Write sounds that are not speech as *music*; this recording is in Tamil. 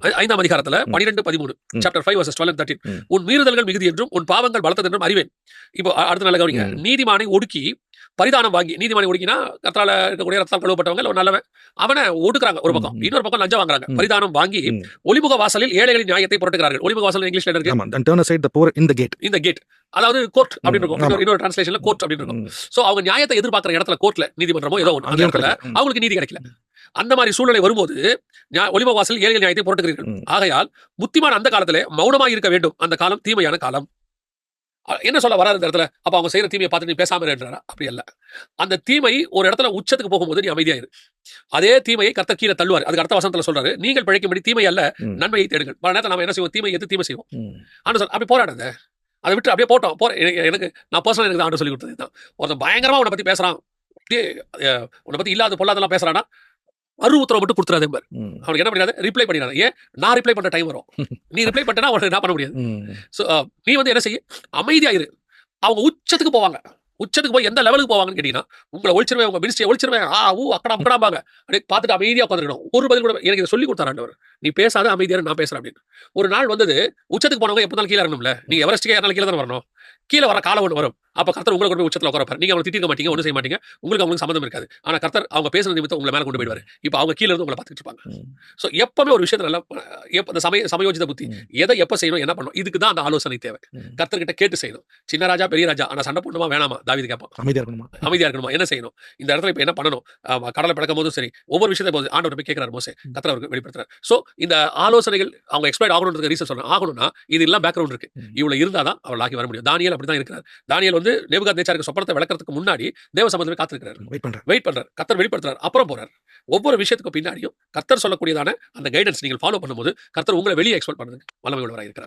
ஐந்தாம் அதிகாரத்துல. பனிரெண்டு பதிமூணு. Chapter five verses twelve thirteen. உன் மீறுதல்கள் மிகுதி என்றும் உன் பாவங்கள் பலத்தது என்றும் அறிவேன் இப்போ அடுத்த நல்ல கவனிங்க. நீதிமானை ஒடுக்கி பரிதானம் வாங்கி நீதிமானை ஒடுக்கினா கத்தால இருக்கக்கூடிய ரத்தால் கழுவப்பட்டவங்க ஒரு நல்லவன் அவனை ஒடுக்குறாங்க ஒரு பக்கம். இன்னொரு பக்கம் லஞ்சம் வாங்குறாங்க. பரிதானம் வாங்கி. ஒளிமுக வாசலில் ஏழைகளின் நியாயத்தை புரட்டுகிறார்கள் ஒளிமுக வாசல் இங்கிலீஷ்ல இருக்கு the gate இந்த கேட் அதாவது கோர்ட் அப்படின்னு இருக்கும். இன்னொரு- டிரான்ஸ்லேஷன்ல கோர்ட் அப்படின்னு இருக்கும். சோ அவங்க நியாயத்தை எதிர்பார்க்கிற இடத்துல கோர்ட்ல நீதிமன்றமோ ஏதோ ஒன்று. அவங்களுக்கு நீதி கிடைக்கல அந்த மாதிரி சூழ்நிலை வரும்போது ஒளிமுக வாசல் ஏழைகள் நியாயத்தை புரட்டுகிறீர்கள். ஆகையால் புத்திமான் அந்த காலத்திலே மௌனமாக இருக்க வேண்டும். அந்த காலம் தீமையான காலம். என்ன சொல்ல வராது இந்த இடத்துல? அப்ப அவங்க செய்யற தீமையை பார்த்து நீ பேசாம இருன்றாரா அப்படி அல்ல. அந்த தீமை ஒரு இடத்துல உச்சத்துக்கு போகும்போது நீ அமைதியா இரு அதே தீமையை கர்த்தர் கீழே தள்ளுவார். அதுக்கு அடுத்த வசனத்துல சொல்றாரு நீங்கள் பிழைக்கும்படி தீமை அல்ல. நன்மையை தேடுங்கள். பல நேரத்தில் நம்ம என்ன செய்வோம்? தீமை எது தீமை செய்வோம். ஆண்டு சொல் அப்படி போராடாத அதை விட்டு அப்படியே போட்டோம். போற எனக்கு நான் பர்சனல் எனக்கு ஆண்டு சொல்லி கொடுத்தது தான் ஒருத்தன் பயங்கரமா உன்னை பத்தி பேசுறான். அப்படியே உன்னை பத்தி இல்லாத பொல்லாதெல்லாம் பேசுறானா மறு உத்தரவு மட்டும் கொடுத்துறாதே பாரு. ம். அவனுக்கு என்ன பண்ணிடாது? ரிப்ளை பண்ணிடாது. ஏன்? நான் ரிப்ளை பண்ற டைம் வரும். நீ *laughs* ரிப்ளை பண்ணிட்டா உனக்கு என்ன பண்ண முடியாது. ஸோ நீ வந்து என்ன செய்ய? அமைதியா இரு. அவங்க உச்சத்துக்கு போவாங்க. உச்சத்துக்கு போய் எந்த லெவலுக்கு போவாங்கன்னு கேட்டீங்கன்னா உங்களை ஒழிச்சிருவேன் உங்க மினிஸ்ட்ரியை ஒழிச்சிருவேன். ஆ ஊ அக்கடா அக்கடாம்பாங்க. அப்படியே பார்த்துட்டு அமைதியா உட்காந்துருக்கணும். ஒரு பதில் கூட எனக்கு இதை சொல்லி கொடுத்தாரு ஆண்டவர் நீ பேசாத அமைதியா இரு, நான் பேசுறேன் அப்படின்னு. ஒரு நாள் வந்தது உச்சத்துக்கு போனவங்க எப்போ கீழே இறங்கணும்ல. நீங்க எவரெஸ்ட்டுக்கே ஏறினாலும் கீழே தான் வரணும்? கீழே வர காலம் ஒன்று வரும். அப்ப கர்த்தர் உங்களை கொண்டு போய் உச்சத்தில் உட்காரப்பாரு. நீங்க அவங்களை திட்டிருக்க மாட்டீங்க ஒன்றும் செய்ய மாட்டீங்க. உங்களுக்கு அவங்களுக்கு சம்மந்தம் இருக்காது. ஆனா கர்த்தர் அவங்க பேசுற நிமித்தம் உங்களை மேல கொண்டு போயிடுவாரு. இப்போ அவங்க கீழே இருந்து உங்களை பார்த்துட்டு இருப்பாங்க. ஸோ எப்பவுமே ஒரு விஷயத்தை நல்லா எப்ப இந்த சமய சமயோஜித புத்தி. எதை எப்போ செய்யணும் என்ன பண்ணணும் இதுக்கு தான் அந்த ஆலோசனை தேவை. கர்த்தர்கிட்ட கேட்டு செய்யணும். சின்ன ராஜா பெரிய ராஜா ஆனா சண்டை போடணுமா வேணாமா? தாவீது கேட்பான். அமைதியா இருக்கணுமா? அமைதியா இருக்கணுமா? என்ன செய்யணும்? இந்த இடத்துல இப்ப என்ன பண்ணணும்? கடலை பிறக்கும் போதும் சரி ஒவ்வொரு விஷயத்தை போது ஆண்டவர் போய் கேட்கிறார் மோசே. கர்த்தர் அவருக்கு வெளிப்படுத்துறாரு. சோ இந்த ஆலோசனைகள் அவங்க எக்ஸ்பைர்ட் ஆகணுன்றதுக்கு ரீசன் சொல்றேன். ஆகணும்னா இது எல்லாம் பேக்ரவுண்ட் இருக்கு. ம். இவ்வளவு இருந்தாதான் அவள் ஆகி வர முடியும். தானியல் அப்படிதான் இருக்கிறார். தானியல் வந்து நேபுகாத் நேச்சாருக்கு சொப்பனத்தை விளக்கறதுக்கு முன்னாடி தேவ சம்பந்தமே காத்திருக்கிறார். வெயிட் பண்றேன் வெயிட் பண்றார். கர்த்தர் வெளிப்படுத்துறார். அப்புறம் போறார். ஒவ்வொரு விஷயத்துக்கு பின்னாடியும் கர்த்தர் சொல்லக்கூடியதான அந்த கைடன்ஸ் நீங்கள் ஃபாலோ பண்ணும்போது கர்த்தர் உங்களை வெளியே எக்ஸ்பெக்ட் பண்ணுறதுக்கு வல்லமை உள்ளவராக இருக்கிறார்.